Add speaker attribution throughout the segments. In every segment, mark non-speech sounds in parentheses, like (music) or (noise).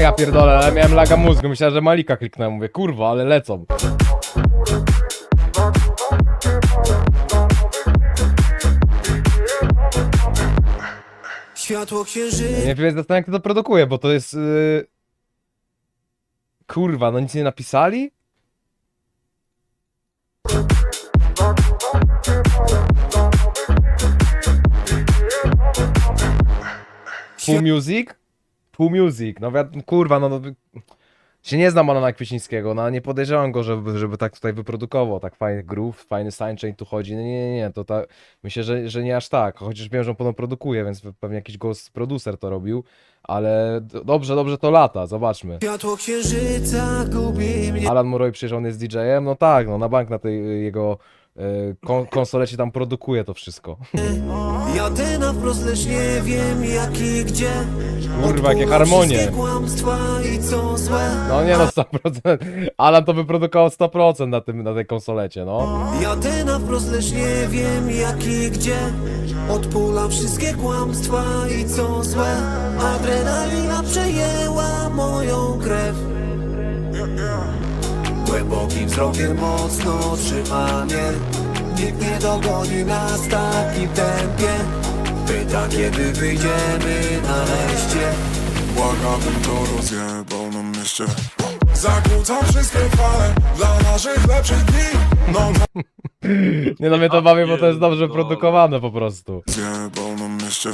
Speaker 1: Ja pierdolę, ale miałem laga mózgu, myślałem, że Malika kliknąłem, mówię, kurwa, ale lecą.
Speaker 2: Światło księżyca
Speaker 1: Nie wiem, zastanawiam, kto to produkuje, bo to jest... Yy... Kurwa, no nic nie napisali? Pół Music? Pół Music, no kurwa, no, no się nie znam Alana Kwiecińskiego, no nie podejrzewam go, żeby, żeby tak tutaj wyprodukował, tak fajny groove, fajny sidechain tu chodzi, no nie, nie, nie, to tak, myślę, że, że nie aż tak, chociaż wiem, że on podobno produkuje, więc pewnie jakiś ghost producer to robił, ale d- dobrze, dobrze to lata, zobaczmy.
Speaker 2: Światło księżyca gubi mnie.
Speaker 1: Alan Murray przecież on jest DJ-em, no tak, no na bank na tej y, jego y, kon konsolecie tam produkuje to wszystko.
Speaker 2: Jadę wprost, lecz nie wiem jak i gdzie
Speaker 1: Kurwa, jakie harmonie.
Speaker 2: kłamstwa i co złe
Speaker 1: No nie no, 100%. Alan to wyprodukował 100% na, tym, na tej konsolecie, no.
Speaker 2: Jadę wprost, lecz nie wiem jak i gdzie Odpulam wszystkie kłamstwa i co złe Adrenalina przejęła moją krew Głębokim wzrokiem mocno trzyma mnie. Nikt nie dogoni nas w takim tempie. Pyta kiedy wyjdziemy nareszcie.
Speaker 3: Błagałbym to rozjebał na mieście. Zakłócam wszystkie fale dla naszych lepszych dni. No (laughs)
Speaker 1: Nie no, mnie to bawi, bo to jest dobrze produkowane po prostu.
Speaker 3: zjebał na mieście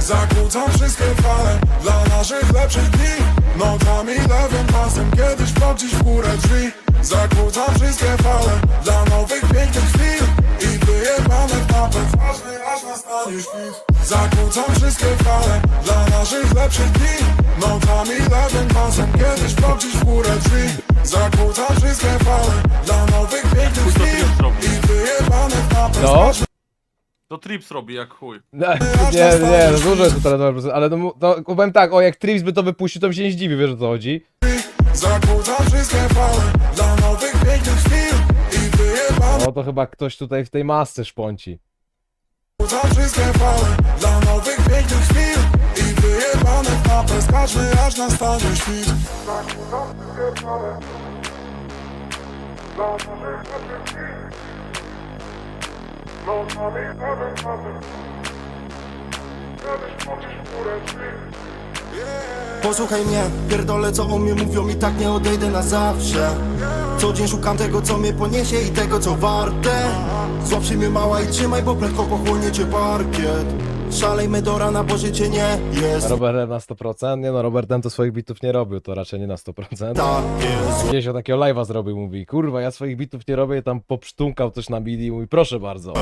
Speaker 3: Zakłócam wszystkie fale dla naszych lepszych dni. Nocami lewym pasem kiedyś gdzieś w górę drzwi. Zakłócam wszystkie fale dla nowych pięknych chwil. I wyjebane w napęd Ważny aż nastanie świt. Zakłócam wszystkie fale dla naszych lepszych dni. Nocami lewym pasem kiedyś gdzieś w górę drzwi. Zakłócam wszystkie fale dla nowych pięknych chwil. I wyjebane w napęd
Speaker 1: No?
Speaker 4: To Trips robi jak chuj.
Speaker 1: Nie, nie, nie, no dużo jest tutaj na ale no, mu- to powiem tak, o jak Trips by to wypuścił, to bym się nie zdziwił, wiesz o co chodzi?
Speaker 3: Zakłócam wszystkie fale dla nowych pięknych chwil I wyjebane
Speaker 1: No to chyba ktoś tutaj w tej masce szponci.
Speaker 3: Wszystkie dla nowych pięknych chwil I aż nastanie świt wszystkie dla chwil Lewym pasem Kiedyś pocisz w górę drzwi
Speaker 5: Posłuchaj mnie, pierdolę co o mnie mówią i tak nie odejdę na zawsze Co dzień szukam tego co mnie poniesie i tego co warte Złap się mnie mała i trzymaj, bo prędko pochłonie cię parkiet Szalejmy do rana, bo życie nie jest
Speaker 1: Robert na 100%? Nie no, Robert M to swoich bitów nie robił, to raczej nie na 100%.
Speaker 5: takie
Speaker 1: Gdzieś o takiego live'a zrobił, mówi, kurwa, ja swoich bitów nie robię, tam popsztunkał coś na midi i mówi, proszę bardzo.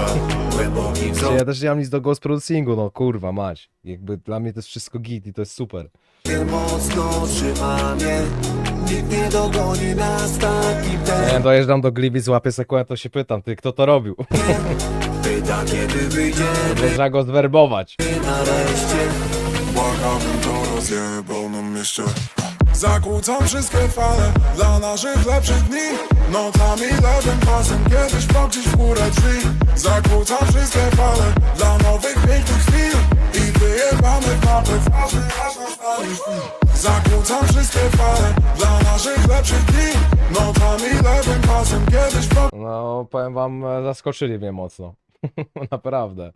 Speaker 1: Ja też nie mam nic do ghost producingu, no kurwa, mać. Jakby dla mnie to jest wszystko git i to jest super.
Speaker 2: wzrokiem mocno trzyma mnie Nikt nie dogoni nas takim
Speaker 1: Nie wiem, dojeżdżam do Gliwic, łapię sekundę, to się pytam, ty, kto to robił? (laughs)
Speaker 2: Pyta kiedy wyjdziemy.
Speaker 1: Trzeba go zwerbować.
Speaker 2: nareszcie.
Speaker 3: Błagałbym to rozjebał na mieście Zakłócam wszystkie fale dla naszych lepszych dni. Nocami lewym pasem kiedyś gdzieś w górę drzwi. Zakłócam wszystkie fale dla nowych pięknych Wszystkie fale dla naszych lepszych dni Nocami lewym pasem kiedyś
Speaker 1: No, powiem wam, e, zaskoczyli mnie mocno. (laughs) Naprawdę.